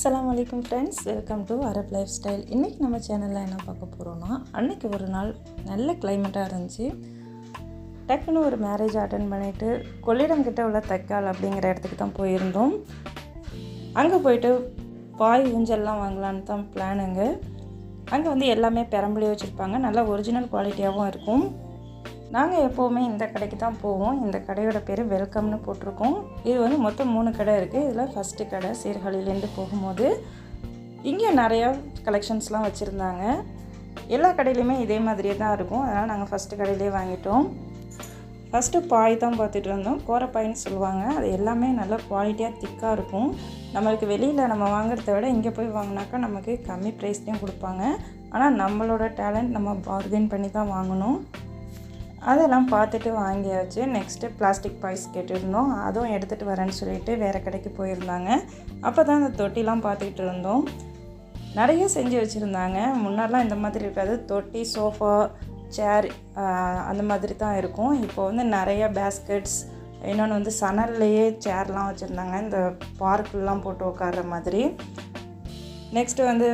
வணக்கம் friends welcome to Arab life style இன்றைக்கி நம்ம சேனலில் என்ன பார்க்க போகிறோன்னா அன்னைக்கு ஒரு நாள் நல்ல கிளைமேட்டாக இருந்துச்சு. டக்குன்னு ஒரு மேரேஜ் அட்டன் பண்ணிவிட்டு கொள்ளிடம் கிட்ட உள்ள தக்கால் அப்படிங்கிற இடத்துக்கு தான் போயிருந்தோம். அங்கே போயிட்டு பாய் ஊஞ்சல்லாம் வாங்கலான்னு தான் பிளானுங்க அங்கே வந்து எல்லாமே பெரம்பலி வச்சுருப்பாங்க. நல்லா ஒரிஜினல் குவாலிட்டியாகவும் இருக்கும். நாங்கள் எப்போவுமே இந்த கடைக்கு தான் போவோம். இந்த கடையோட பேர் வெல்கம்னு போட்டிருக்கோம். இது வந்து மொத்தம் மூணு கடை இருக்குது இதில் ஃபஸ்ட்டு கடை சீர்காழிலேருந்து போகும்போது இங்கே நிறையா கலெக்ஷன்ஸ்லாம் வச்சுருந்தாங்க. எல்லா கடையிலையுமே இதே மாதிரியே தான் இருக்கும். அதனால் நாங்கள் ஃபஸ்ட்டு கடையிலே வாங்கிட்டோம். ஃபஸ்ட்டு பாய் தான் பார்த்துட்டு இருந்தோம் கோரப்பாயின்னு சொல்லுவாங்க. அது எல்லாமே நல்ல குவாலிட்டியாக திக்காக இருக்கும். நம்மளுக்கு வெளியில் நம்ம வாங்குறத விட இங்கே போய் வாங்கினாக்கா நமக்கு கம்மி ப்ரைஸ்லேயும் கொடுப்பாங்க. ஆனால் நம்மளோட டேலண்ட் நம்ம பார்கெயின் பண்ணி தான் வாங்கணும். அதெல்லாம் பார்த்துட்டு வாங்கியாச்சு. நெக்ஸ்ட்டு பிளாஸ்டிக் பாய்ஸ் கேட்டிருந்தோம். அதுவும் எடுத்துகிட்டு வரேன்னு சொல்லிட்டு வேறு கடைக்கு போயிருந்தாங்க. அப்போ தான் அந்த தொட்டிலாம் பார்த்துக்கிட்டு இருந்தோம். நிறைய செஞ்சு வச்சுருந்தாங்க. முன்னாடிலாம் இந்த மாதிரி இருக்காது. தொட்டி சோஃபா சேர் அந்த மாதிரி தான் இருக்கும். இப்போ வந்து நிறைய பேஸ்கெட்ஸ் இன்னொன்று வந்து சணல்லையே சேர்லாம் வச்சுருந்தாங்க. இந்த பார்க்கெலாம் போட்டு உட்கார்ற மாதிரி. நெக்ஸ்ட்டு வந்து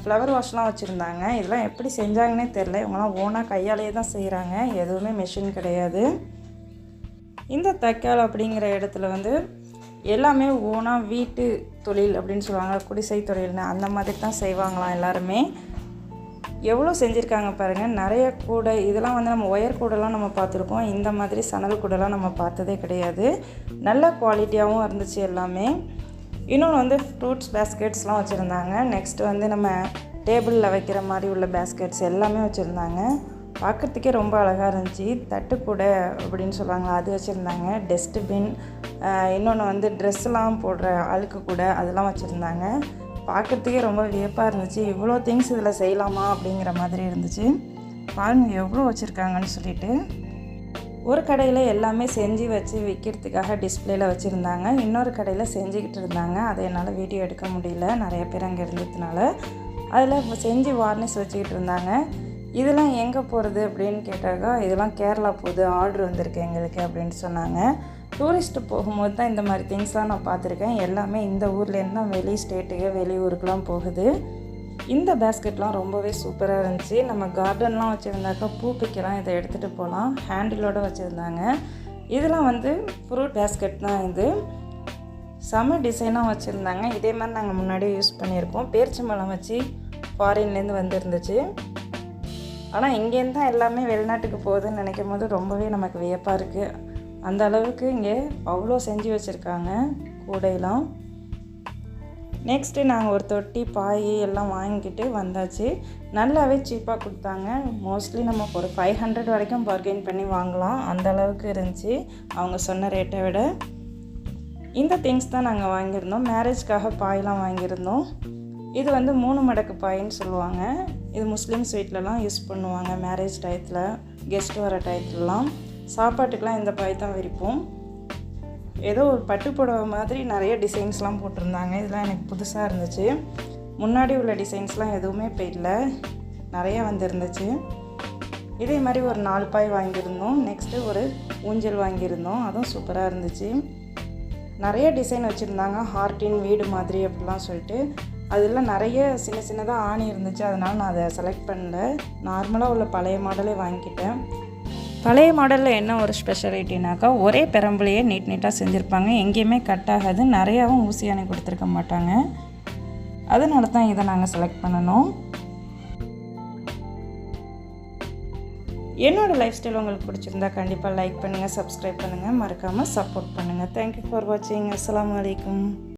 ஃப்ளவர் வாஷ்லாம் வச்சுருந்தாங்க. இதெல்லாம் எப்படி செஞ்சாங்கன்னே தெரில இவங்களாம் ஓனாக கையாலேயே தான் செய்கிறாங்க எதுவுமே மெஷின் கிடையாது. இந்த தைக்கால் அப்படிங்கிற இடத்துல வந்து எல்லாமே ஓனாக வீட்டு தொழில் அப்படின்னு சொல்லுவாங்க. குடிசை தொழில்னு அந்த மாதிரி தான் செய்வாங்களாம் எல்லாருமே. எவ்வளோ செஞ்சுருக்காங்க பாருங்கள் நிறைய கூடை இதெல்லாம் வந்து நம்ம ஒயர் கூடைலாம் நம்ம பார்த்துருக்கோம். இந்த மாதிரி சணல் கூடைலாம் நம்ம பார்த்ததே கிடையாது. நல்ல குவாலிட்டியாகவும் இருந்துச்சு எல்லாமே. இன்னொன்று வந்து ஃப்ரூட்ஸ் பேஸ்கெட்ஸ்லாம் வச்சுருந்தாங்க. நெக்ஸ்ட்டு வந்து நம்ம டேபிளில் வைக்கிற மாதிரி உள்ள பேஸ்கெட்ஸ் எல்லாமே வச்சுருந்தாங்க. பார்க்குறதுக்கே ரொம்ப அழகாக இருந்துச்சு. தட்டுக்கூடை அப்படின்னு சொல்லுவாங்க அது வச்சுருந்தாங்க. டஸ்ட்பின் இன்னொன்று வந்து ட்ரெஸ்லாம் போடுற அழுக்கு கூடை அதெல்லாம் வச்சுருந்தாங்க. பார்க்குறதுக்கே ரொம்ப வியப்பாக இருந்துச்சு. இவ்வளோ திங்ஸ் இதில் செய்யலாமா அப்படிங்கிற மாதிரி இருந்துச்சு. பாருங்கள் எவ்வளோ வச்சுருக்காங்கன்னு சொல்லிட்டு. ஒரு கடையில் எல்லாமே செஞ்சு வச்சு விற்கிறதுக்காக டிஸ்பிளேல வச்சுருந்தாங்க. இன்னொரு கடையில் செஞ்சுக்கிட்டு இருந்தாங்க. அதை என்னால் வீடியோ எடுக்க முடியல. நிறைய பேர் அங்கே இருந்ததுனால. அதில் செஞ்சு வார்னிஷ் வச்சுக்கிட்டு இருந்தாங்க. இதெல்லாம் எங்கே போகிறது அப்படின்னு கேட்டாக்கா இதெல்லாம் கேரளா போகுது ஆர்டர் வந்திருக்கு எங்களுக்கு அப்படின்னு சொன்னாங்க. டூரிஸ்ட்டு போகும்போது தான் இந்த மாதிரி திங்ஸ்லாம் நான் பார்த்துருக்கேன். எல்லாமே இந்த ஊர்லேருந்து தான் வெளி ஸ்டேட்டுக்கு வெளியூருக்குலாம் போகுது. இந்த பேஸ்கெட்லாம் ரொம்பவே சூப்பராக இருந்துச்சு. நம்ம கார்டன்லாம் வச்சுருந்தாக்கா பூ பிக்கலாம் இதை எடுத்துகிட்டு போகலாம் ஹேண்டிலோடு வச்சுருந்தாங்க. இதெல்லாம் வந்து ஃப்ரூட் பேஸ்கெட் தான் இது. செம டிசைனாக வச்சுருந்தாங்க. இதே மாதிரி நாங்கள் முன்னாடியே யூஸ் பண்ணியிருக்கோம் பேரிச்சம்பழம் வச்சு ஃபாரின்லேருந்து வந்துருந்துச்சு. ஆனால் இங்கேருந்து தான் எல்லாமே வெளிநாட்டுக்கு போகுதுன்னு நினைக்கும் போது ரொம்பவே நமக்கு வியப்பாக இருக்குது அந்த அளவுக்கு இங்கே அவ்வளோ செஞ்சு வச்சுருக்காங்க கூடையெல்லாம். நெக்ஸ்ட்டு நாங்கள் ஒரு தொட்டி பாய் எல்லாம் வாங்கிக்கிட்டு வந்தாச்சு. நல்லாவே சீப்பாக கொடுத்தாங்க. மோஸ்ட்லி நம்ம ஒரு ஃபைவ் ஹண்ட்ரட் வரைக்கும் பர்கெயின் பண்ணி வாங்கலாம். அந்த அளவுக்கு இருந்துச்சு. அவங்க சொன்ன ரேட்டை விட. இந்த திங்ஸ் தான் நாங்கள் வாங்கியிருந்தோம். மேரேஜ்க்காக பாயெலாம் வாங்கியிருந்தோம். இது வந்து மூணு மடக்கு பாயின்னு சொல்லுவாங்க. இது முஸ்லீம்ஸ் வீட்டிலலாம் யூஸ் பண்ணுவாங்க. மேரேஜ் டயத்தில் கெஸ்ட் வர டயத்துலலாம் சாப்பாட்டுக்கெலாம் இந்த பாய் தான் விரிப்போம். ஏதோ ஒரு பட்டு புடவை மாதிரி நிறைய டிசைன்ஸ்லாம் போட்டிருந்தாங்க. இதெல்லாம் எனக்கு புதுசாக இருந்துச்சு. முன்னாடி உள்ள டிசைன்ஸ்லாம் எதுவுமே இப்போ இல்லை நிறைய வந்துருந்துச்சு. இதே மாதிரி ஒரு நாலு பாய் வாங்கியிருந்தோம். நெக்ஸ்ட்டு ஒரு ஊஞ்சல் வாங்கியிருந்தோம். அதுவும் சூப்பராக இருந்துச்சு. நிறைய டிசைன் வச்சுருந்தாங்க. ஹார்ட்டின் வீடு மாதிரி அப்படிலாம் சொல்லிட்டு. அதில் நிறைய சின்ன சின்னதாக ஆணி இருந்துச்சு. அதனால் நான் அதை செலக்ட் பண்ணல. நார்மலாக உள்ள பழைய மாடலே வாங்கிக்கிட்டேன். பழைய மாடலில் என்ன ஒரு ஸ்பெஷாலிட்டினாக்கா ஒரே பெரம்புலையே நீட் நீட்டாக செஞ்சுருப்பாங்க. எங்கேயுமே கட் ஆகாது. நிறையாவும் ஊசியானி கொடுத்துருக்க மாட்டாங்க. அதனால தான் இதை நாங்கள் செலக்ட் பண்ணணும். என்னோடய லைஃப் ஸ்டைல் உங்களுக்கு பிடிச்சிருந்தா கண்டிப்பாக லைக் பண்ணுங்கள் சப்ஸ்கிரைப் பண்ணுங்கள் மறக்காமல் சப்போர்ட் பண்ணுங்கள் தேங்க்யூ ஃபார் வாட்சிங் அஸ்லாம் வலைக்கம்